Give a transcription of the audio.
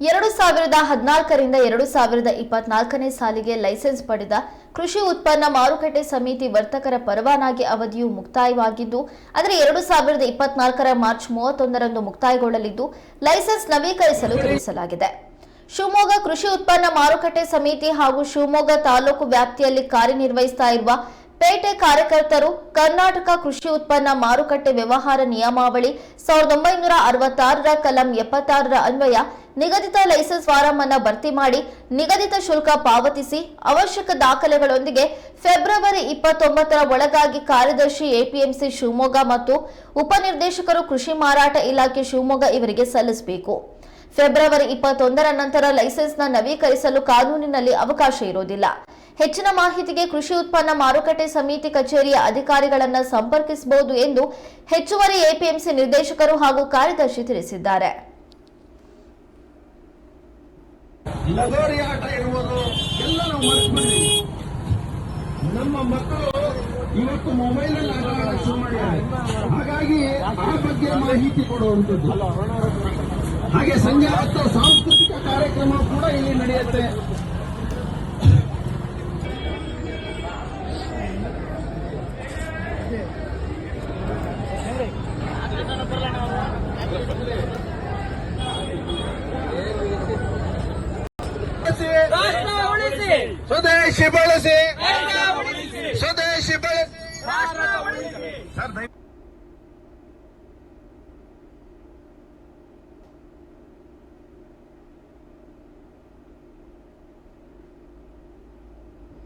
ಎರಡು ಸಾವಿರದ ಹದಿನಾಲ್ಕರಿಂದ ಎರಡು ಸಾವಿರದ ಇಪ್ಪತ್ನಾಲ್ಕನೇ ಸಾಲಿಗೆ ಲೈಸೆನ್ಸ್ ಪಡೆದ ಕೃಷಿ ಉತ್ಪನ್ನ ಮಾರುಕಟ್ಟೆ ಸಮಿತಿ ವರ್ತಕರ ಪರವಾನಗಿ ಅವಧಿಯು ಮುಕ್ತಾಯವಾಗಿದ್ದು ಅಂದರೆ ಎರಡು ಸಾವಿರದ ಇಪ್ಪತ್ನಾಲ್ಕರ ಮಾರ್ಚ್ ಮೂವತ್ತೊಂದರಂದು ಮುಕ್ತಾಯಗೊಳ್ಳಲಿದ್ದು, ಲೈಸೆನ್ಸ್ ನವೀಕರಿಸಲು ತಿಳಿಸಲಾಗಿದೆ. ಶಿವಮೊಗ್ಗ ಕೃಷಿ ಉತ್ಪನ್ನ ಮಾರುಕಟ್ಟೆ ಸಮಿತಿ ಹಾಗೂ ಶಿವಮೊಗ್ಗ ತಾಲೂಕು ವ್ಯಾಪ್ತಿಯಲ್ಲಿ ಕಾರ್ಯನಿರ್ವಹಿಸ್ತಾ ಇರುವ ಪೇಟೆ ಕಾರ್ಯಕರ್ತರು ಕರ್ನಾಟಕ ಕೃಷಿ ಉತ್ಪನ್ನ ಮಾರುಕಟ್ಟೆ ವ್ಯವಹಾರ ನಿಯಮಾವಳಿ ಸಾವಿರದ ಒಂಬೈನೂರ ಅರವತ್ತಾರರ ಕಲಂ ಎಪ್ಪತ್ತಾರರ ಅನ್ವಯ ನಿಗದಿತ ಲೈಸೆನ್ಸ್ ಫಾರಂ ಅನ್ನು ಭರ್ತಿ ಮಾಡಿ ನಿಗದಿತ ಶುಲ್ಕ ಪಾವತಿಸಿ ಅವಶ್ಯಕ ದಾಖಲೆಗಳೊಂದಿಗೆ ಫೆಬ್ರವರಿ ಇಪ್ಪತ್ತೊಂಬತ್ತರ ಒಳಗಾಗಿ ಕಾರ್ಯದರ್ಶಿ ಎಪಿಎಂಸಿ ಶಿವಮೊಗ್ಗ ಮತ್ತು ಉಪನಿರ್ದೇಶಕರು ಕೃಷಿ ಮಾರಾಟ ಇಲಾಖೆ ಶಿವಮೊಗ್ಗ ಇವರಿಗೆ ಸಲ್ಲಿಸಬೇಕು. ಫೆಬ್ರವರಿ ಇಪ್ಪತ್ತೊಂದರ ನಂತರ ಲೈಸೆನ್ಸ್ನ ನವೀಕರಿಸಲು ಕಾನೂನಿನಲ್ಲಿ ಅವಕಾಶ ಇರೋದಿಲ್ಲ ಹೆಚ್ಚಿನ ಮಾಹಿತಿಗೆ ಕೃಷಿ ಉತ್ಪನ್ನ ಮಾರುಕಟ್ಟೆ ಸಮಿತಿ ಕಚೇರಿಯ ಅಧಿಕಾರಿಗಳನ್ನು ಸಂಪರ್ಕಿಸಬಹುದು ಎಂದು ಹೆಚ್ಚುವರಿ ಎಪಿಎಂಸಿ ನಿರ್ದೇಶಕರು ಹಾಗೂ ಕಾರ್ಯದರ್ಶಿ ತಿಳಿಸಿದ್ದಾರೆ. ಲಗೋರಿ ಆಟ ಇರ್ಬೋದು ಎಲ್ಲ ನಾವು ಮರ್ತ್ಬಿಡ್ರಿ. ನಮ್ಮ ಮಕ್ಕಳು ಇವತ್ತು ಮೊಬೈಲ್ ಅಲ್ಲಿ ಆಟ ಆಡಕ್ಕೆ ಶುರು ಮಾಡಿದ್ದಾರೆ. ಹಾಗಾಗಿ ಆ ಬಗ್ಗೆ ಮಾಹಿತಿ ಕೊಡುವಂಥದ್ದು. ಹಾಗೆ ಸಂಜೆ ಹತ್ತು ಸಾಂಸ್ಕೃತಿಕ ಕಾರ್ಯಕ್ರಮ ಕೂಡ ಇಲ್ಲಿ ನಡೆಯುತ್ತೆ. ಸ್ವದೇಶಿ ಬಳಸಿ ದೇಶ ಉಳಿಸಿ ಸ್ವದೇಶಿ ಬಳಸಿ ರಾಷ್ಟ್ರ ಉಳಿಸಿ ಸರ್ ದಯ-